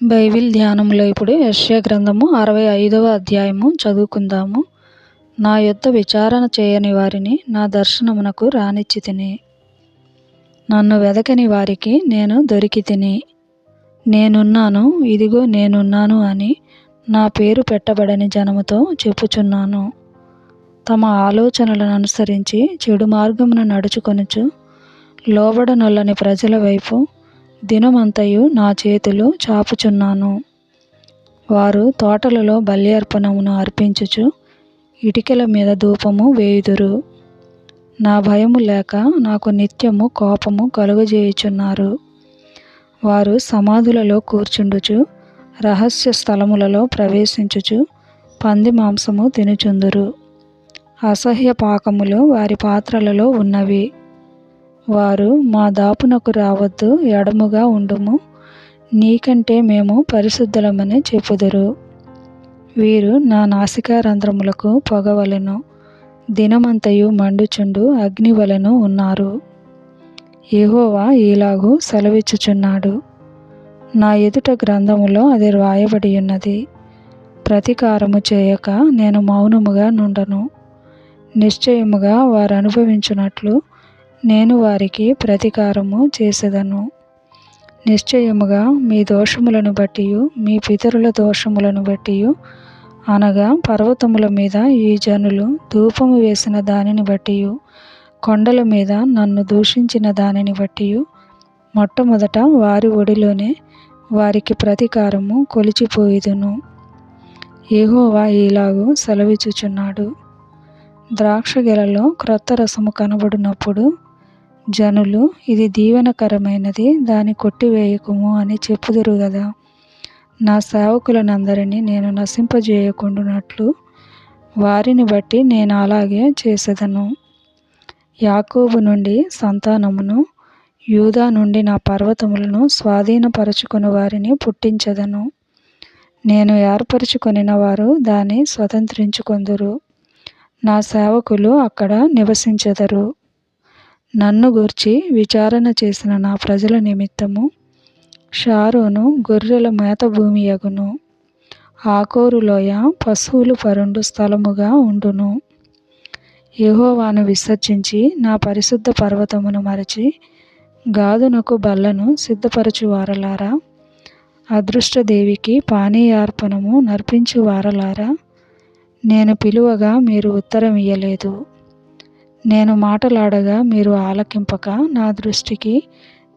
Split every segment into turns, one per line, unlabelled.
Bible ధ్యానంలో ఇప్పుడు యెషయా గ్రంథము అరవై ఐదవ అధ్యాయము చదువుకుందాము. నా యొద్ద విచారణ చేయని వారిని నా దర్శనమునకు రానిచ్చి తిని నన్ను వెదకని వారికి నేను దొరికి తిని నేనున్నాను ఇదిగో నేనున్నాను అని నా పేరు పెట్టబడని జనముతో చెప్పుచున్నాను. తమ ఆలోచనలను అనుసరించి చెడు మార్గమును నడుచుకొనుచు లోబడనొల్లని ప్రజల వైపు దినమంతయు నా చేతులు చాపుచున్నాను. వారు తోటలలో బలి అర్పణమును అర్పించుచు ఇటికల మీద ధూపము వేయుదురు. నా భయము లేక నాకు నిత్యము కోపము కలుగజేయుచున్నారు. వారు సమాధులలో కూర్చుండుచు రహస్య స్థలములలో ప్రవేశించుచు పంది మాంసము తినుచుందురు. అసహ్య పాకములు వారి పాత్రలలో ఉన్నవి. వారు మా దాపునకు రావద్దు ఎడముగా ఉండుము. నీకంటే మేము పరిశుద్ధులమని చెప్పుదురు. వీరు నా నాసికారంధ్రములకు పొగవలెను. దినమంతయు మండుచుండు అగ్ని వలెను ఉన్నారు. యెహోవా ఈలాగు సెలవిచ్చుచున్నాడు. నా ఎదుట గ్రంథములో అది వ్రాయబడి ఉన్నది ప్రతీకారము చేయక నేను మౌనముగా నుండను. నిశ్చయముగా వారు అనుభవించున్నట్లు నేను వారికి ప్రతీకారము చేసేదను. నిశ్చయముగా మీ దోషములను బట్టి మీ పితరుల దోషములను బట్టి అనగా పర్వతముల మీద ఈ జనులు ధూపము వేసిన దానిని బట్టి కొండల మీద నన్ను దూషించిన దానిని బట్టి మొట్టమొదట వారి ఒడిలోనే వారికి ప్రతీకారము కొలిచిపోయిదును. ఏహోవా ఈలాగు సెలవిచ్చుచున్నాడు. ద్రాక్ష గెలలో క్రొత్త రసము కనబడినప్పుడు జనులు ఇది దీవెనకరమైనది దాన్ని కొట్టివేయకుము అని చెప్పుదురు కదా నా సేవకులనందరినీ నేను నశింపజేయకుండునట్లు వారిని బట్టి నేను అలాగే చేసేదను. యాకోబు నుండి సంతానమును యూదా నుండి నా పర్వతములను స్వాధీనపరచుకుని వారిని పుట్టించదను. నేను ఏర్పరచుకొనిన వారు దాన్ని స్వతంత్రించుకొందురు. నా సేవకులు అక్కడ నివసించెదరు. నన్ను గూర్చి విచారణ చేసిన నా ప్రజల నిమిత్తము షారోను గొర్రెల మేత భూమి యగును ఆకోరులోయ పశువులు పరుండు స్థలముగా ఉండును. యహోవాను విసర్జించి నా పరిశుద్ధ పర్వతమును మరచి గాదునకు బల్లను సిద్ధపరచు వారలారా అదృష్టదేవికి పానీయార్పణము నర్పించు వారలారా నేను పిలువగా మీరు ఉత్తరం ఇయ్యలేదు నేను మాటలాడగా మీరు ఆలకింపక నా దృష్టికి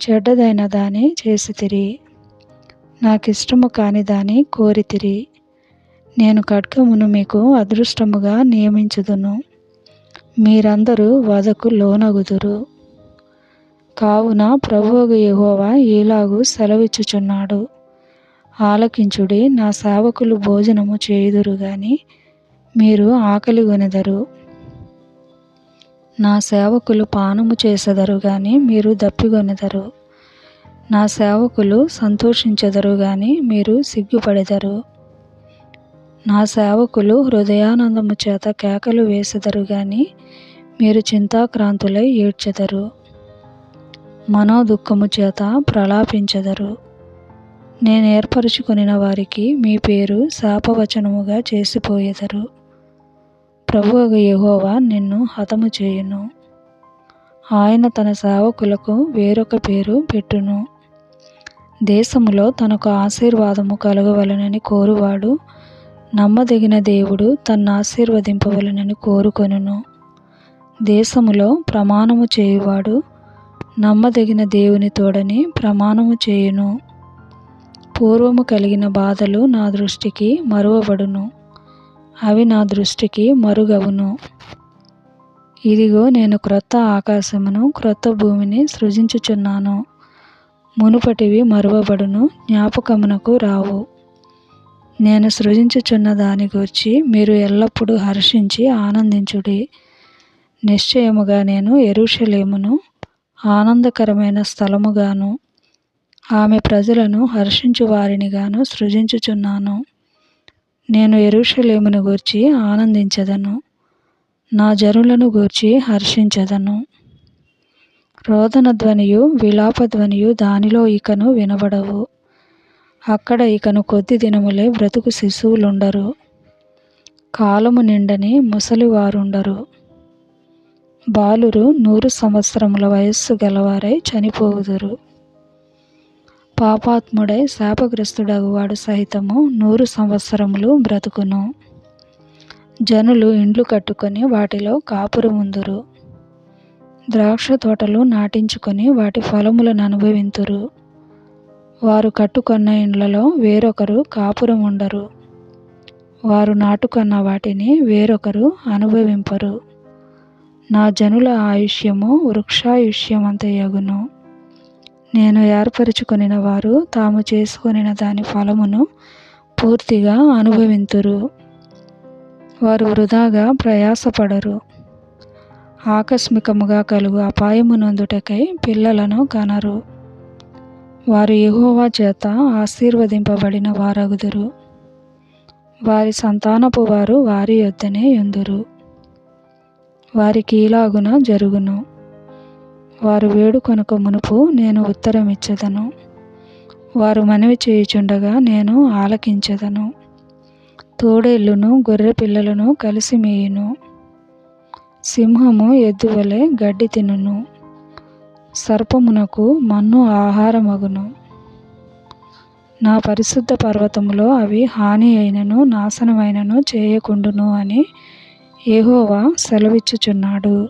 చెడ్డదైన దాని చేసితిరి నాకిష్టము కాని దాని కోరితిరి నేను ఖడ్గమును మీకు అదృష్టముగా నియమించుదును. మీరందరూ వదకు లోనగుదురు. కావున ప్రభువుగు యహోవా ఈలాగు సెలవిచ్చుచున్నాడు. ఆలకించుడి నా సేవకులు భోజనము చేయుదురు గాని మీరు ఆకలి కొనెదరు నా సేవకులు పానము చేసెదరు గాని మీరు దప్పిగొనెదరు. నా సేవకులు సంతోషించెదరు గాని మీరు సిగ్గుపడెదరు. నా సేవకులు హృదయానందము చేత కేకలు వేసెదరు గాని మీరు చింతాక్రాంతులై ఏడ్చెదరు. మనోదుఖము చేత ప్రలాపించెదరు. నేను ఏర్పరచుకుని వారికి మీ పేరు శాపవచనముగా చేసిపోయెదరు. ప్రభువగ యెహోవా నిన్ను హతము చేయును. ఆయన తన సేవకులకు వేరొక పేరు పెట్టును. దేశములో తనకు ఆశీర్వాదము కలగవలనని కోరువాడు నమ్మదగిన దేవుడు తన్ను ఆశీర్వదింపవలనని కోరుకొనును. దేశములో ప్రమాణము చేయువాడు నమ్మదగిన దేవుని తోడని ప్రమాణము చేయును. పూర్వము కలిగిన బాధలు నా దృష్టికి మరువబడును. అవి నా దృష్టికి మరుగవును. ఇదిగో నేను క్రొత్త ఆకాశమును క్రొత్త భూమిని సృజించుచున్నాను. మునుపటివి మరువబడును జ్ఞాపకమునకు రావు. నేను సృజించుచున్న దాని గురించి మీరు ఎల్లప్పుడూ హర్షించి ఆనందించుడి. నిశ్చయముగా నేను ఎరుషలేమును ఆనందకరమైన స్థలముగాను ఆమె ప్రజలను హర్షించు వారినిగాను సృజించుచున్నాను. నేను ఎరుషలేమును గూర్చి ఆనందించదను. నా జనులను గూర్చి హర్షించదను. రోదన ధ్వనియు విలాప ధ్వనియు దానిలో ఇకను వినబడవు. అక్కడ ఇకను కొద్ది దినములే బ్రతుకు శిశువులుండరు. కాలము నిండని ముసలివారుండరు. బాలురు నూరు సంవత్సరముల వయస్సు గలవారై చనిపోవుదురు. పాపాత్ముడై శాపగ్రస్తుడగువాడు సహితము నూరు సంవత్సరములు బ్రతుకును. జనులు ఇండ్లు కట్టుకొని వాటిలో కాపురముందురు ద్రాక్ష తోటలు నాటించుకొని వాటి ఫలములను అనుభవింతురు. వారు కట్టుకున్న ఇండ్లలో వేరొకరు కాపురం ఉండరు వారు నాటుకొన్న వాటిని వేరొకరు అనుభవింపరు. నా జనుల ఆయుష్యము వృక్షాయుష్యమంతయగును. నేను ఏర్పరచుకొనిన వారు తాము చేసుకొనిన దాని ఫలమును పూర్తిగా అనుభవింతురు. వారు వృధాగా ప్రయాసపడరు. ఆకస్మికముగా కలుగు అపాయమునందుటకై పిల్లలను కనరు. వారు ఎహోవా చేత ఆశీర్వదింపబడిన వారగుదురు. వారి సంతానపు వారు వారి యొద్దనే యుందురు. వారికి ఇలాగున జరుగును. వారు వేడుకొనక మునుపు నేను ఉత్తరం ఇచ్చేదను వారు మనవి చేయుచుండగా నేను ఆలకించదను. తోడేళ్ళును గొర్రె పిల్లలను కలిసి మేయును. సింహము ఎద్దువలే గడ్డి తినును. సర్పమునకు మన్ను ఆహారమగును. నా పరిశుద్ధ పర్వతములో అవి హాని అయినను నాశనమైనను చేయకుండును అని ఏహోవా సెలవిచ్చుచున్నాడు.